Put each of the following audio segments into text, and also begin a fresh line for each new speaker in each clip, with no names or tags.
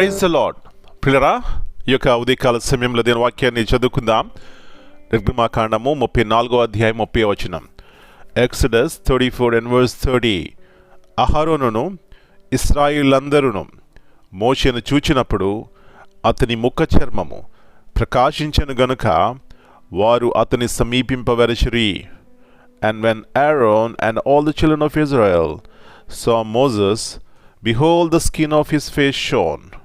Praise lord పిల్లరా ఈ యొక్క ఉదయకాల సమయంలో దీని వాక్యాన్ని చదువుకుందాం. నిర్గమాకాండము ముప్పై నాలుగో అధ్యాయం ముప్పై వచనం. Exodus thirty four and verse thirty అహరోనును ఇస్రాయిలందరూ మోషను చూచినప్పుడు అతని ముఖ చర్మము ప్రకాశించను గనుక వారు అతని సమీపింపవరచిరి And when Aaron and all the children of Israel saw Moses, behold, the skin of his face shone,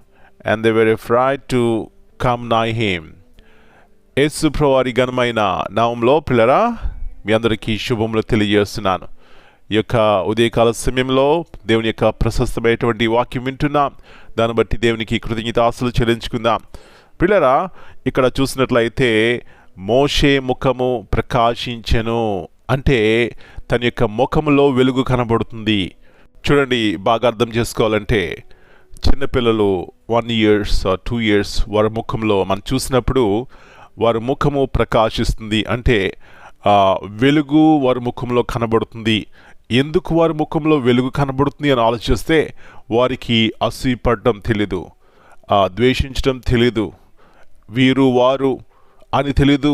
and they were afraid to come nigh him. Yesu ప్రవారి ఘనమైన నామంలో పిల్లరా మీ అందరికీ శుభములు తెలియజేస్తున్నాను. ఈ యొక్క ఉదయకాల సమయంలో దేవుని యొక్క ప్రశస్తమైనటువంటి వాక్యం వింటున్నాం. దాన్ని బట్టి దేవునికి కృతజ్ఞత ఆశలు చెల్లించుకుందాం. పిల్లరా ఇక్కడ చూసినట్లయితే మోషే ముఖము ప్రకాశించెను అంటే తన యొక్క ముఖములో వెలుగు కనబడుతుంది. చూడండి బాగా అర్థం చేసుకోవాలంటే చిన్నపిల్లలు వన్ ఇయర్స్ టూ ఇయర్స్ వారి ముఖంలో మనం చూసినప్పుడు వారి ముఖము ప్రకాశిస్తుంది. అంటే వెలుగు వారి ముఖంలో కనబడుతుంది. ఎందుకు వారి ముఖంలో వెలుగు కనబడుతుంది అని ఆలోచిస్తే వారికి అసూయపడడం తెలీదు. ద్వేషించడం తెలీదు. వీరు వారు అని తెలీదు.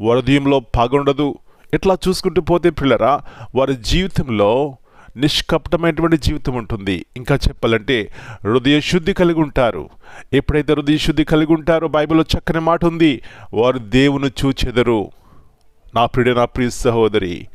హృదయంలో పగ ఉండదు. ఇట్లా చూసుకుంటూ పోతే పిల్లరా వారి జీవితంలో నిష్కపటమైనటువంటి జీవితం ఉంటుంది. ఇంకా చెప్పాలంటే హృదయ శుద్ధి కలిగి ఉంటారు. ఎప్పుడైతే హృదయ శుద్ధి కలిగి ఉంటారో బైబిల్లో చక్కని మాట ఉంది. వారు దేవుని చూచెదరు. నా ప్రియుడు నా ప్రియ సహోదరి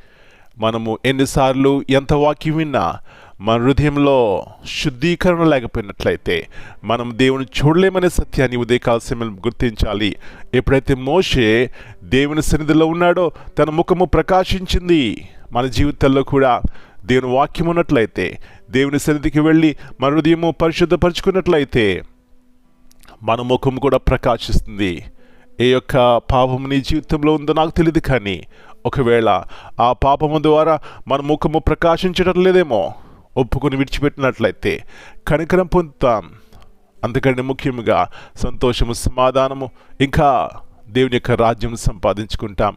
మనము ఎన్నిసార్లు ఎంత వాక్యం విన్నా మన హృదయంలో శుద్ధీకరణ లేకపోయినట్లయితే మనం దేవుని చూడలేమనే సత్యాన్ని ఉదయకాల సమయం గుర్తించాలి. ఎప్పుడైతే మోషే దేవుని సన్నిధిలో ఉన్నాడో తన ముఖము ప్రకాశించింది మన జీవితాల్లో కూడా దేవుని వాక్యం ఉన్నట్లయితే దేవుని సన్నిధికి వెళ్ళి మన హృదయము పరిశుద్ధపరచుకున్నట్లయితే మన ముఖం కూడా ప్రకాశిస్తుంది. ఏ యొక్క పాపం నీ జీవితంలో ఉందో నాకు తెలియదు కానీ ఒకవేళ ఆ పాపము ద్వారా మన ముఖము ప్రకాశించడం లేదేమో ఒప్పుకొని విడిచిపెట్టినట్లయితే కనికరం పొందుతాం. అందుకని ముఖ్యంగా సంతోషము సమాధానము ఇంకా దేవుని యొక్క రాజ్యం సంపాదించుకుంటాం.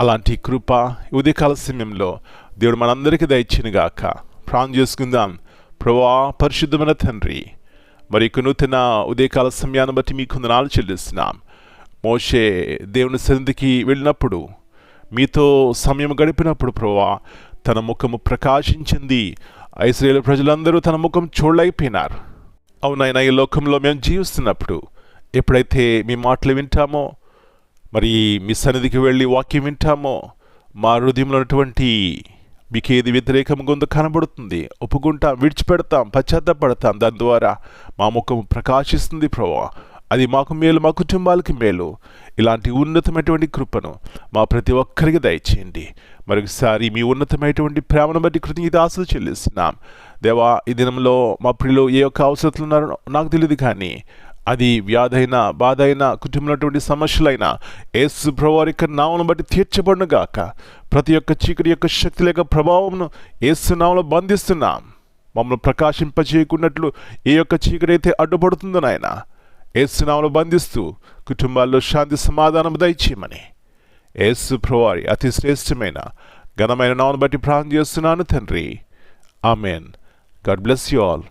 అలాంటి కృప ఉదయకాల సమయంలో దేవుడు మనందరికీ దయచినగాక ప్రాణం చేసుకుందాం. ప్రభా పరిశుద్ధమైన తండ్రి మరి కొనుతున్న నూతన ఉదయకాల సమయాన్ని బట్టి మీకు వందనాలు చెల్లిస్తున్నాం. మోషే దేవుని సన్నిధికి వెళ్ళినప్పుడు మీతో సమయం గడిపినప్పుడు ప్రభా తన ముఖము ప్రకాశించింది. ఐశ్వర్యుల ప్రజలందరూ తన ముఖం చూడలేకపోయినారు. అవునైనా ఈ లోకంలో మేము జీవిస్తున్నప్పుడు ఎప్పుడైతే మీ మాటలు వింటామో మరి మీ సన్నిధికి వెళ్ళి వాక్యం వింటామో మా హృదయంలో ఉన్నటువంటి మీకు ఏది వ్యతిరేకంగా ఉందో కనబడుతుంది. ఒప్పుకుంటాం విడిచిపెడతాం పశ్చాత్తపడతాం. దాని ద్వారా మా ముఖం ప్రకాశిస్తుంది ప్రభా. అది మాకు మేలు మా కుటుంబాలకి మేలు. ఇలాంటి ఉన్నతమైనటువంటి కృపను మా ప్రతి ఒక్కరికి దయచేయండి. మరొకసారి మీ ఉన్నతమైనటువంటి ప్రేమను బట్టి కృతజ్ఞత ఆశలు చెల్లిస్తున్నాం. దేవా ఈ దినంలో మా ప్రియులు ఏ యొక్క అవసరతలు ఉన్నారో నాకు తెలియదు కానీ అది వ్యాధైనా బాధ అయినా కుటుంబంలో సమస్యలైనా ఏసు ప్రభువారి యొక్క నామను బట్టి తీర్చబడునుగాక. ప్రతి ఒక్క చీకటి యొక్క శక్తి లేక ప్రభావంను ఏసు నామలో బంధిస్తున్నాం. మమ్మల్ని ప్రకాశింపచేయకున్నట్లు ఏ యొక్క చీకటి అయితే అడ్డుపడుతుందో నాయన? యేసు నామంలో బంధిస్తూ కుటుంబాల్లో శాంతి సమాధానం దయచేయమని. ఏసు ప్రభువారి అతి శ్రేష్టమైన ఘనమైన నామను బట్టి ప్రార్థన చేస్తున్నాను తండ్రి. Amen. God bless you all.